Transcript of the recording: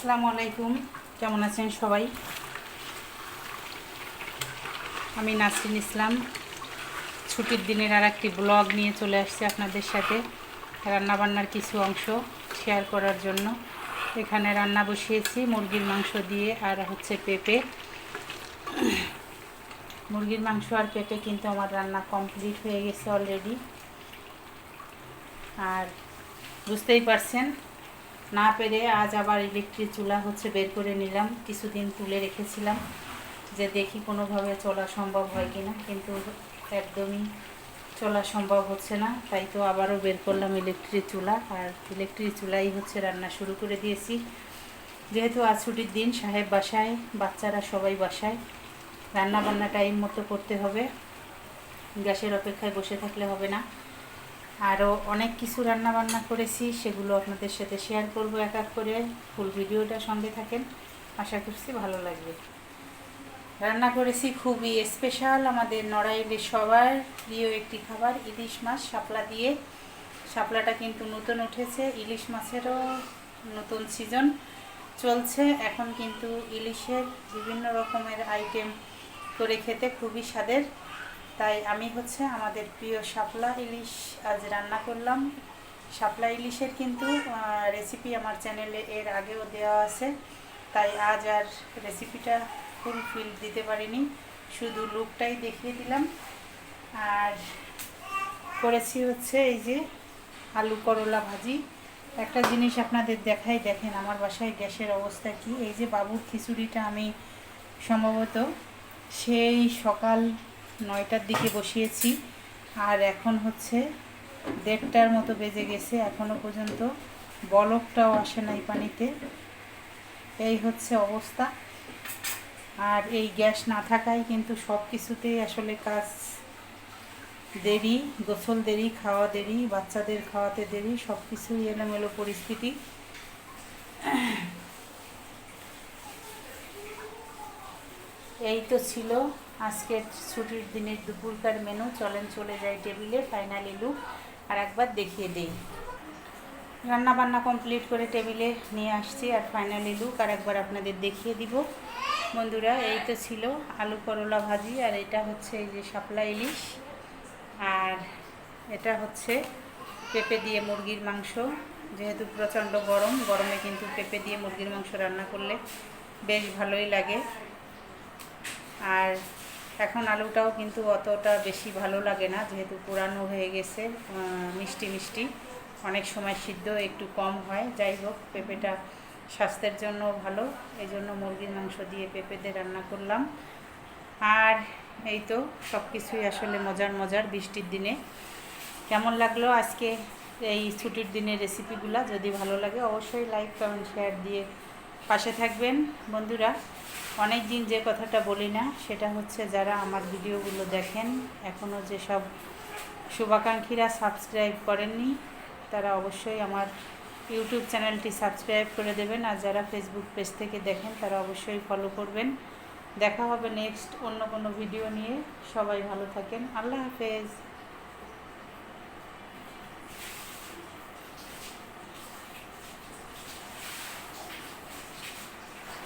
আসসালামু আলাইকুম। কেমন আছেন সবাই? আমি নাসরিন ইসলাম। ছুটির দিনের আর একটি ব্লগ নিয়ে চলে আসছি আপনাদের সাথে। রান্নাবান্নার কিছু অংশ শেয়ার করার জন্য। এখানে রান্না বসিয়েছি, মুরগির মাংস দিয়ে আর হচ্ছে পেঁপে। মুরগির মাংস আর পেঁপে কিন্তু আমার রান্না কমপ্লিট হয়ে গেছে অলরেডি। আর বুঝতেই পারছেন না পেরে আজ আবার ইলেকট্রিক চুলা হচ্ছে বের করে নিলাম। কিছুদিন তুলে রেখেছিলাম যে দেখি কোনোভাবে চলা সম্ভব হয় কিনা, কিন্তু একদমই চলা সম্ভব হচ্ছে না। তাই তো আবারও বের করলাম ইলেকট্রিক চুলা আর ইলেকট্রিক চুলাই হচ্ছে রান্না শুরু করে দিয়েছি। যেহেতু আজ ছুটির দিন, সাহেব বাসায়, বাচ্চারা সবাই বাসায়। রান্না বান্না টাইম মতো করতে হবে। গ্যাসের অপেক্ষায় বসে থাকলে হবে না। আরও অনেক কিছু রান্না বান্না করেছি, সেগুলো আপনাদের সাথে শেয়ার করব এক এক করে। ফুল ভিডিওটা সঙ্গে থাকেন, আশা করছি ভালো লাগবে। রান্না করেছি খুবই স্পেশাল আমাদের নড়াইলের সবার প্রিয় একটি খাবার, ইলিশ মাছ, শাপলা দিয়ে। শাপলাটা কিন্তু নতুন উঠেছে, ইলিশ মাছেরও নতুন সিজন চলছে। এখন কিন্তু ইলিশের বিভিন্ন রকমের আইটেম করে খেতে খুবই স্বাদের। তাই আমি হচ্ছে আমাদের প্রিয় শাপলা ইলিশ আজ রান্না করলাম। শাপলা ইলিশের কিন্তু রেসিপি আমার চ্যানেলে এর আগেও দেওয়া আছে। তাই আজ আর রেসিপিটা ফুলফিল দিতে পারিনি। শুধু লুকটাই দেখিয়ে দিলাম। আর করেছি হচ্ছে এই যে আলু করলা ভাজি। একটা জিনিস আপনাদের দেখাই, দেখেন আমার বাসায় গ্যাসের অবস্থা কি। এই যে বাবুর খিচুড়িটা আমি সম্ভবত সেই সকাল নয়টার দিকে বসিয়েছি। আর এখন হচ্ছে দেড়টার মতো বেজে গেছে এখনও পর্যন্ত বলকটাও আসে নাই পানিতে। এই হচ্ছে অবস্থা। আর এই গ্যাস না থাকায় কিন্তু সব কিছুতেই আসলে কাজ দেরি, গোসল দেরি, খাওয়া দেরি, বাচ্চাদের খাওয়াতে দেরি সব কিছুই এলোমেলো পরিস্থিতি। এই তো ছিল আজকের ছুটির দিনের দুপুরকার মেনু চলেন চলে যাই টেবিলে ফাইনালি লুক আর একবার দেখিয়ে দিই। রান্না বান্না কমপ্লিট করে টেবিলে নিয়ে আসছি, আর ফাইনালি লুক আর একবার আপনাদের দেখিয়ে দিব। বন্ধুরা, এই তো ছিল আলু করলা ভাজি, আর এটা হচ্ছে এই যে শাপলা ইলিশ, আর এটা হচ্ছে পেঁপে দিয়ে মুরগির মাংস। যেহেতু প্রচণ্ড গরম, গরমে কিন্তু পেঁপে দিয়ে মুরগির মাংস রান্না করলে বেশ ভালোই লাগে। আর এখন আলুটাও কিন্তু অতটা বেশি ভালো লাগে না, যেহেতু পুরানো হয়ে গেছে মিষ্টি মিষ্টি। অনেক সময় সিদ্ধ একটু কম হয়, যাই হোক, পেঁপেটা স্বাস্থ্যের জন্য ভালো। এই জন্য মুরগির মাংস দিয়ে পেঁপে দিয়ে রান্না করলাম। আর এই তো সব কিছুই আসলে মজার মজার বৃষ্টির দিনে। কেমন লাগল আজকে এই ছুটির দিনের রেসিপিগুলো যদি ভালো লাগে অবশ্যই লাইক কমেন্ট শেয়ার দিয়ে পাশে থাকবেন, বন্ধুরা। অনেক দিন যে কথাটা বলি না, সেটা হচ্ছে যারা আমার ভিডিওগুলো দেখেন এখনও যেসব শুভাকাঙ্ক্ষীরা সাবস্ক্রাইব করেননি, তারা অবশ্যই আমার ইউটিউব চ্যানেলটি সাবস্ক্রাইব করে দেবেন, আর যারা ফেসবুক পেজ থেকে দেখেন, তারা অবশ্যই ফলো করবেন। দেখা হবে নেক্সট অন্য কোনো ভিডিও নিয়ে। সবাই ভালো থাকেন। আল্লাহ হাফেজ।